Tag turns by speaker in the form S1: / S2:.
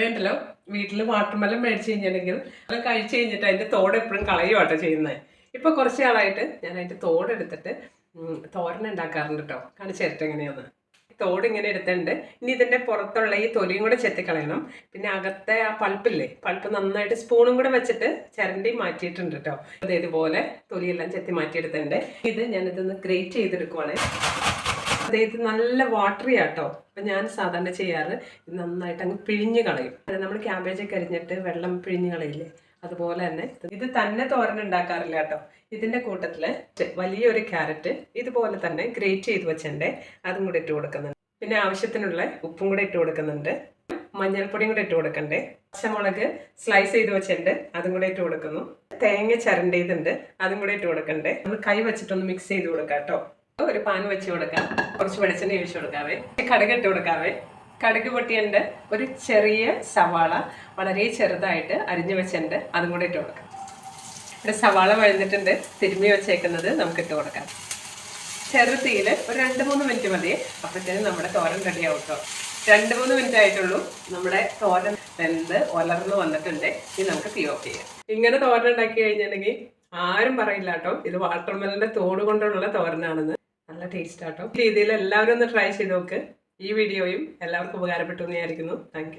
S1: ഇവിടെ ഉണ്ടല്ലോ. വീട്ടിൽ വാട്ടർമെലൻ മേടിച്ച് കഴിഞ്ഞിട്ടുണ്ടെങ്കിൽ അത് കഴിച്ച് കഴിഞ്ഞിട്ട് അതിന്റെ തോട് എപ്പോഴും കളയുവാട്ടോ ചെയ്യുന്നത് ഇപ്പൊ കുറച്ച് നാളായിട്ട് ഞാൻ അതിന്റെ തോട് എടുത്തിട്ട് തോരൻ ഉണ്ടാക്കാറുണ്ട് കേട്ടോ കാണിച്ചു തരട്ടെ എങ്ങനെയാന്ന്? തോട് ഇങ്ങനെ എടുത്തിട്ടുണ്ട്. ഇനി ഇതിന്റെ പുറത്തുള്ള ഈ തൊലിയും കൂടെ ചെത്തിക്കളയണം പിന്നെ അകത്തെ ആ പൾപ്പില്ലേ പൾപ്പ് നന്നായിട്ട് സ്പൂണും കൂടെ വെച്ചിട്ട് ചിരണ്ടി മാറ്റിയിട്ടുണ്ട് കേട്ടോ അതേപോലെ തൊലിയെല്ലാം ചെത്തി മാറ്റിയെടുത്തിട്ടുണ്ട്. ഇത് ഞാനിതൊന്ന് ഗ്രേറ്റ് ചെയ്തെടുക്കുവാണ്. അതായത് നല്ല വാട്ടറി ആട്ടോ. അപ്പം ഞാൻ സാധാരണ ചെയ്യാറ് ഇത് നന്നായിട്ട് അങ്ങ് പിഴിഞ്ഞ് കളയും. നമ്മൾ ക്യാബേജൊക്കെ അരിഞ്ഞിട്ട് വെള്ളം പിഴിഞ്ഞ് കളയില്ലേ? അതുപോലെ തന്നെ ഇത് തന്നെ തോരൻ ഉണ്ടാക്കാറില്ല കേട്ടോ. ഇതിന്റെ കൂട്ടത്തിൽ വലിയൊരു ക്യാരറ്റ് ഇതുപോലെ തന്നെ ഗ്രേറ്റ് ചെയ്ത് വെച്ചിട്ടുണ്ട്. അതും കൂടെ ഇട്ട് കൊടുക്കുന്നുണ്ട്. പിന്നെ ആവശ്യത്തിനുള്ള ഉപ്പും കൂടെ ഇട്ട് കൊടുക്കുന്നുണ്ട്. മഞ്ഞൾപ്പൊടിയും കൂടെ ഇട്ട് കൊടുക്കണ്ടേ. പച്ചമുളക് സ്ലൈസ് ചെയ്ത് വെച്ചിട്ടുണ്ട്. അതും കൂടെ ഇട്ട് കൊടുക്കുന്നു. തേങ്ങ ചരണ്ടിയതുണ്ട്. അതും കൂടെ ഇട്ട് കൊടുക്കണ്ടേ. നമ്മൾ കൈ വെച്ചിട്ടൊന്ന് മിക്സ് ചെയ്ത് കൊടുക്കാം കേട്ടോ. ഒരു പാൻ വെച്ച് കൊടുക്കാം. കുറച്ച് വെളിച്ചെണ്ണ ഒഴിച്ചു കൊടുക്കാവേ. കടുക് ഇട്ട് കൊടുക്കാവേ. കടുക് പൊട്ടിയുണ്ട് ഒരു ചെറിയ സവാള വളരെ ചെറുതായിട്ട് അരിഞ്ഞു വെച്ചിട്ടുണ്ട് അതും കൂടെ ഇട്ട് കൊടുക്കാം. ഇവിടെ സവാള വഴന്നിട്ടുണ്ട്. തിരുമ്മി വെച്ചേക്കുന്നത് നമുക്ക് ഇട്ട് കൊടുക്കാം. ചെറുതീയിൽ ഒരു രണ്ട് മൂന്ന് മിനിറ്റ് മതി. അപ്പോഴത്തേനും നമ്മുടെ തോരൻ റെഡിയാവും കേട്ടോ രണ്ട് മൂന്ന് മിനിറ്റ് ആയിട്ടുള്ളൂ. നമ്മുടെ തോരൻ വെന്ത് ഒലർന്ന് വന്നിട്ടുണ്ട്. ഇനി നമുക്ക് തീ ഓഫ് ചെയ്യാം. ഇങ്ങനെ തോരൻ ഉണ്ടാക്കി കഴിഞ്ഞിട്ടുണ്ടെങ്കിൽ ആരും പറയില്ല കേട്ടോ ഇത് വാട്ടർമെലിന്റെ തോട് കൊണ്ടുള്ള തോരനാണെന്ന്. നല്ല ടേസ്റ്റ് ആട്ടോ. രീതിയിൽ എല്ലാവരും ഒന്ന് ട്രൈ ചെയ്ത് നോക്ക്. ഈ വീഡിയോയും എല്ലാവർക്കും ഉപകാരപ്പെട്ടു എന്ന് വിചാരിക്കുന്നു. താങ്ക്